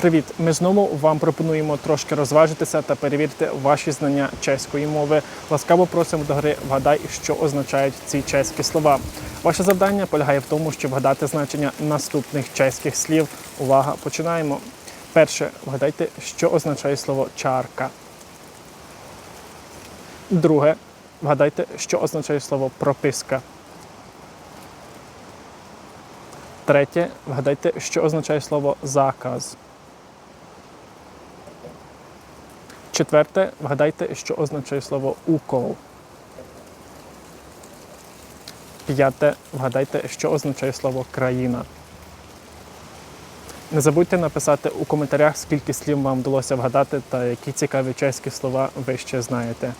Привіт! Ми знову вам пропонуємо трошки розважитися та перевірити ваші знання чеської мови. Ласкаво просимо до гри Вгадай, що означають ці чеські слова. Ваше завдання полягає в тому, щоб вгадати значення наступних чеських слів. Увага! Починаємо. Перше, вгадайте, що означає слово чарка. Друге, вгадайте, що означає слово прописка. Третє, вгадайте, що означає слово заказ. Четверте, вгадайте, що означає слово укол. П'яте, вгадайте, що означає слово країна. Не забудьте написати у коментарях, скільки слів вам вдалося вгадати та які цікаві чеські слова ви ще знаєте.